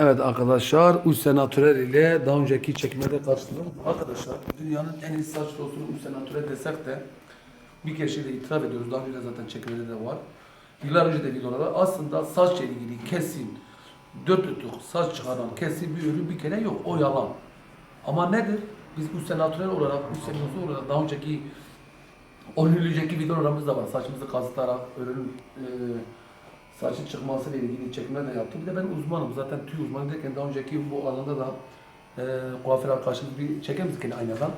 Evet arkadaşlar, Uç Senatörler ile daha önceki çekimlerde karşıladım. Arkadaşlar, dünyanın en iyi saç losunu Uç Senatörler desek de bir kişiyle itiraf ediyoruz. Daha önce zaten çekimlerde de var. Yıllar önce de videolarda aslında saçla ilgili kesin, dört tutuk saç çıkaran kesin bir ürün bir kere yok. O yalan. Ama nedir? Biz Uç Senatörler olarak, Uç Senatörler olarak daha önceki 10 yıl önceki videolarımız da var. Saçımızı kazıtarak ürün e, saçın çıkması ile ilgili çekimler de yaptım. Bir de ben uzmanım. Zaten tüy uzmanı derken daha önceki bu alanda da e, kuaför arkadaşımız bir çeker misin yine aynadan?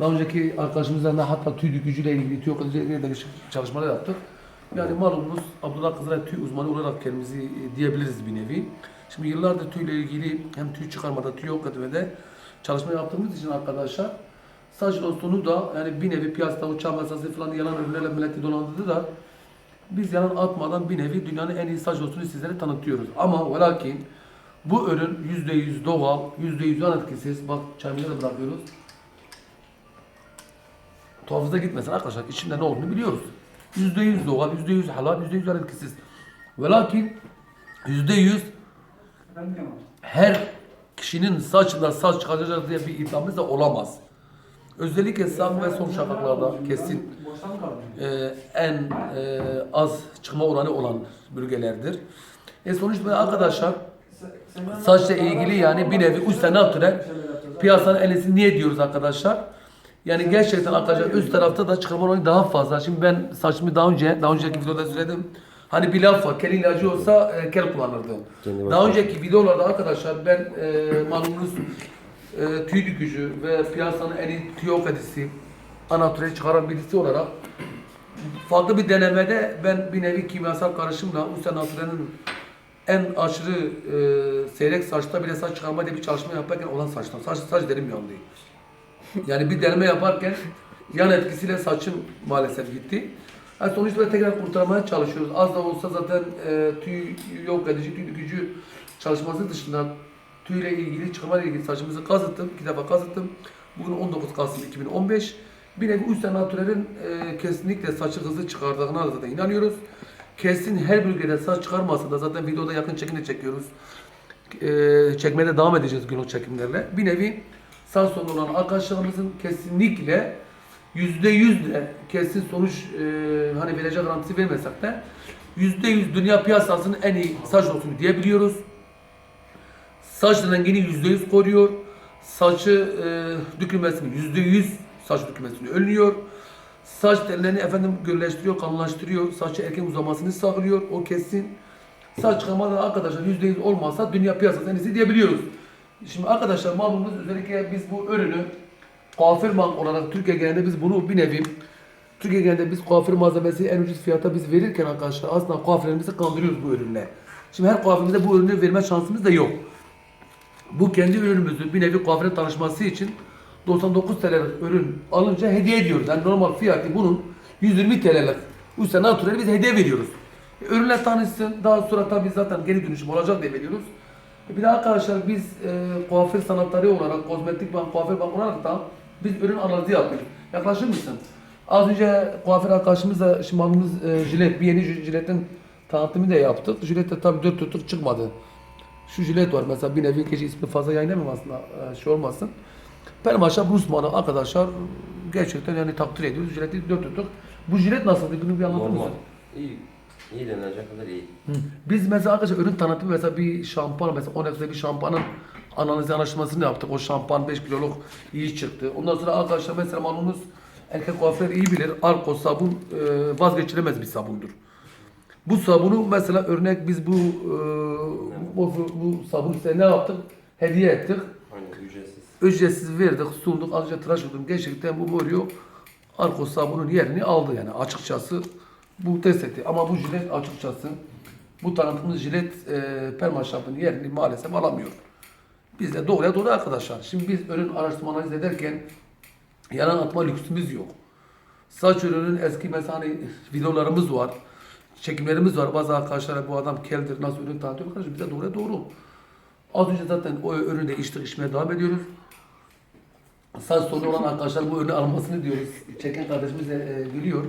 Daha önceki arkadaşımızla da hatta tüy dökücüyle ilgili, tüy okuyucuyla ilgili çalışmalar yaptık. Yani malumunuz Abdullah Kızılay tüy uzmanı olarak kendimizi e, diyebiliriz bir nevi. Şimdi yıllardır tüyle ilgili hem tüy çıkarmada, tüy yok etmede çalışma yaptığımız için arkadaşlar saç losunu da yani bir nevi piyasada uçağ masası falan yalan ürünlerle milleti dolandırdı da biz yalan atmadan bir nevi dünyanın en iyi saç losunu sizlere tanıtıyoruz. Ama ve bu ürün %100 doğal, %100 yan etkisiz. Bak çayımızı da bırakıyoruz. Tuhafıza gitmesin arkadaşlar. İçinde ne olduğunu biliyoruz. %100 doğal, %100 halal, %100 yan etkisiz. Ve lakin %100 her kişinin saçında saç çıkaracak diye bir iddiamız da olamaz. Özellikle sağ ve sol şakaklarda kesin e, en e, az çıkma oranı olan bölgelerdir. E sonuçta arkadaşlar saçla ilgili yani bir nevi üst senatüre piyasanın en iyisi niye diyoruz arkadaşlar? Yani gerçekten arkadaşlar üst tarafta da çıkarma oranı daha fazla. Şimdi ben saçımı daha önce, daha önceki videoda söyledim. Hani bir laf var, kel ilacı olsa e, kel kullanırdım. Kendi Daha önceki videolarda arkadaşlar ben e, malumunuz e, tüy dükücü ve piyasanın en iyi tüy okadisi anatürel çıkaran birisi olarak farklı bir denemede ben bir nevi kimyasal karışımla Usta Naturel'in en aşırı e, seyrek saçta bile saç çıkarma diye bir çalışma yaparken olan saçtan. Saç, saç derim yandı. Yani bir deneme yaparken yan etkisiyle saçım maalesef gitti. Yani sonuçta tekrar kurtarmaya çalışıyoruz. Az da olsa zaten e, tüy yok edici, tüy dökücü çalışması dışında tüyle ilgili, çıkarma ile ilgili saçımızı kazıttım. iki defa kazıttım. Bugün 19 Kasım 2015. Bir nevi üst natürelin e, kesinlikle saçı hızlı çıkardığına da inanıyoruz. Kesin her bölgede saç çıkarmasa da zaten videoda yakın çekimde çekiyoruz. E, çekmeye de devam edeceğiz günlük çekimlerle. Bir nevi sağ sonu olan arkadaşlarımızın kesinlikle yüzde yüz de kesin sonuç e, hani verecek garantisi vermesek de yüzde yüz dünya piyasasının en iyi saç olsun diyebiliyoruz. Saç rengini yüzde yüz koruyor. Saçı e, dökülmesini yüzde yüz saç dökülmesini önlüyor. Saç tellerini efendim gölleştiriyor, kalınlaştırıyor. Saçı erken uzamasını sağlıyor. O kesin. Saç çıkarma da arkadaşlar yüzde yüz olmazsa dünya piyasası en diyebiliyoruz. Şimdi arkadaşlar malumunuz özellikle biz bu ürünü kuaför bank olarak Türkiye genelinde biz bunu bir nevi Türkiye genelinde biz kuaför malzemesi en ucuz fiyata biz verirken arkadaşlar aslında kuaförlerimizi kandırıyoruz bu ürünle. Şimdi her kuaförümüzde bu ürünü verme şansımız da yok. Bu kendi ürünümüzü bir nevi kuaföre tanışması için 99 TL'lik ürün alınca hediye ediyoruz. Yani normal fiyatı bunun 120 TL'lik. Üstüne natürel biz hediye veriyoruz. E, ürünle tanışsın. Daha sonra tabii zaten geri dönüşüm olacak diye veriyoruz. E, bir de arkadaşlar biz e, kuaför sanatları olarak, kozmetik bank, kuaför bank olarak da biz ürün analizi yapıyoruz. Yaklaşır mısın? Az önce kuaför arkadaşımızla şimdi e, jilet, bir yeni jiletin tanıtımı da yaptık. Jilette tabii dört tutuk çıkmadı. Şu jilet var mesela bir nevi kişi ismi fazla yayınlamam aslında e, şey olmasın. Permaşa Rusman'ı arkadaşlar gerçekten yani takdir ediyoruz. Jileti dört tutuk. Bu jilet nasıldı? Bunu bir anlatır Normal. mısın? İyi. İyi denilecek kadar iyi. Hı. Biz mesela arkadaşlar ürün tanıtımı mesela bir şampuan mesela Onex'te bir şampuanın analizi araştırmasını yaptık. O şampuan 5 kiloluk iyi çıktı. Ondan sonra arkadaşlar mesela malumunuz erkek kuaför iyi bilir. Arko sabun e, vazgeçilemez bir sabundur. Bu sabunu mesela örnek biz bu e, bu, bu sabun size ne yaptık? Hediye ettik. Aynen ücretsiz. Ücretsiz verdik, sunduk. Az önce tıraş oldum. Gerçekten bu Morio Arko sabunun yerini aldı yani açıkçası. Bu test etti. Ama bu jilet açıkçası bu tanıtımız jilet e, permaşapın yerini maalesef alamıyor. Biz de doğruya doğru arkadaşlar. Şimdi biz ürün araştırma analiz ederken yalan atma lüksümüz yok. Saç ürünün eski mesela hani videolarımız var. Çekimlerimiz var. Bazı arkadaşlar bu adam keldir nasıl ürün tanıtıyor. Arkadaşlar bize doğruya doğru. Az önce zaten o ürünü de içtik içmeye devam ediyoruz. Saç sorunu olan arkadaşlar bu ürünü almasını diyoruz. Çeken kardeşimiz de e, gülüyor.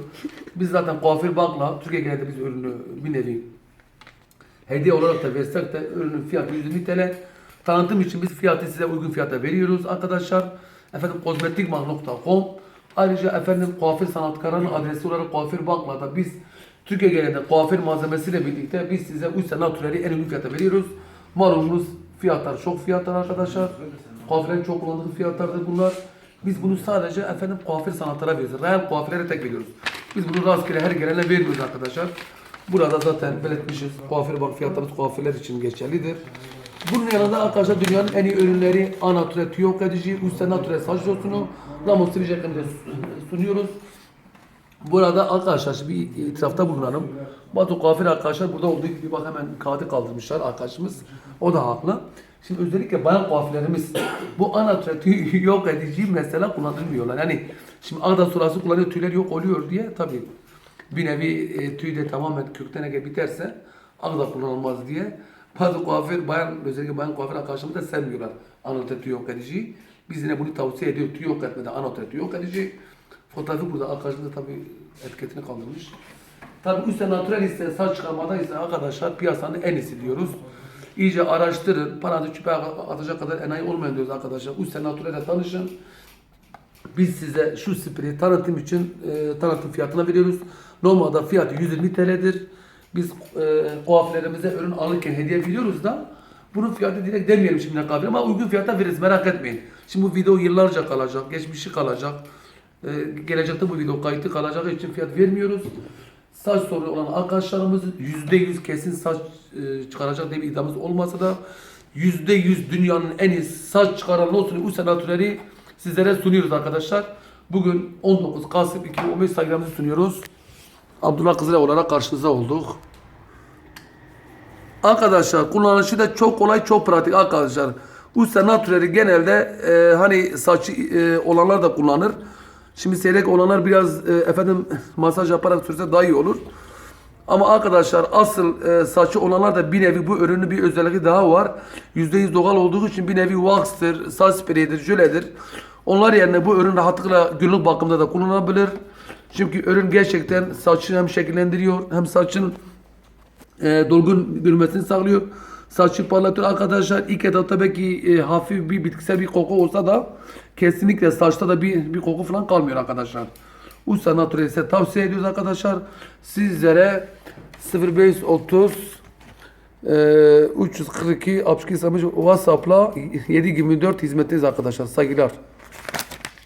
Biz zaten kuaför bankla Türkiye genelinde biz ürünü bir nevi hediye olarak da versek de ürünün fiyatı 120 TL. Tanıtım için biz fiyatı size uygun fiyata veriyoruz arkadaşlar. Efendim kozmetikmah.com Ayrıca efendim kuaför sanatkarının adresi olarak kuaför bakmada biz Türkiye genelinde kuaför malzemesiyle birlikte biz size Uysa Natural'i en uygun fiyata veriyoruz. Malumunuz fiyatlar çok fiyatlar arkadaşlar. Kuaförlerin çok kullandığı fiyatlardır bunlar. Biz bunu sadece efendim kuaför sanatlara veriyoruz. Real kuaförlere tek veriyoruz. Biz bunu rastgele her gelene vermiyoruz arkadaşlar. Burada zaten belirtmişiz. Kuaför bak fiyatlarımız kuaförler için geçerlidir. Bunun yanında arkadaşlar dünyanın en iyi ürünleri Anature tüy yok edici, Usta Nature saç losunu, Ramos sileceklerini de sunuyoruz. Burada arkadaşlar bir itirafta bulunalım. Batu Kuaför arkadaşlar burada olduğu gibi bak hemen kağıdı kaldırmışlar arkadaşımız. O da haklı. Şimdi özellikle bayan kuaförlerimiz bu anature tüy yok edici mesela kullanılmıyorlar. Yani şimdi ağda surası kullanıyor tüyler yok oluyor diye tabii bir nevi e, tüy de tamamen kökten eğer biterse ağda kullanılmaz diye bazı kuaför bayan özellikle bayan kuaför arkadaşlarımız da sevmiyorlar anature tüy yok ediciyi. Biz yine bunu tavsiye ediyoruz tüy yok etmeden anature tüy yok edici. Fotoğrafı burada arkadaşlar da tabii etiketini kaldırmış. Tabii üstte natural ise saç çıkarmada ise arkadaşlar piyasanın en iyisi diyoruz. İyice araştırın. Paranızı çöpe atacak kadar enayi olmayın diyoruz arkadaşlar. Üstte natural'e tanışın. Biz size şu spreyi tanıtım için e, tanıtım fiyatına veriyoruz. Normalde fiyatı 120 TL'dir. Biz e, kuaförlerimize ürün alırken hediye veriyoruz da bunun fiyatı direkt demeyelim şimdi kahve ama uygun fiyata veririz merak etmeyin. Şimdi bu video yıllarca kalacak, geçmişi kalacak. E, gelecekte bu video kayıtlı kalacağı için fiyat vermiyoruz. Saç sorunu olan arkadaşlarımız %100 kesin saç e, çıkaracak diye bir iddiamız olmasa da %100 dünyanın en iyi saç çıkaran Lotus'un Usa Natural'i sizlere sunuyoruz arkadaşlar. Bugün 19 Kasım 2015 Instagram'ımızı sunuyoruz. Abdullah Kızılay olarak karşınızda olduk. Arkadaşlar kullanışı da çok kolay, çok pratik arkadaşlar. Usta Natural'i genelde e, hani saçı e, olanlar da kullanır. Şimdi seyrek olanlar biraz e, efendim masaj yaparak sürse daha iyi olur. Ama arkadaşlar asıl e, saçı olanlar da bir nevi bu ürünün bir özelliği daha var. %100 doğal olduğu için bir nevi wax'tır, saç spreyidir, jöledir. Onlar yerine bu ürün rahatlıkla günlük bakımda da kullanılabilir. Çünkü ürün gerçekten saçı hem şekillendiriyor hem saçın e, dolgun görünmesini sağlıyor. Saçı parlatıyor arkadaşlar. İlk etapta belki e, hafif bir bitkisel bir koku olsa da kesinlikle saçta da bir, bir koku falan kalmıyor arkadaşlar. Usta Natural ise tavsiye ediyoruz arkadaşlar. Sizlere 0530 e, 342 62 WhatsApp'la 724 hizmetteyiz arkadaşlar. Saygılar.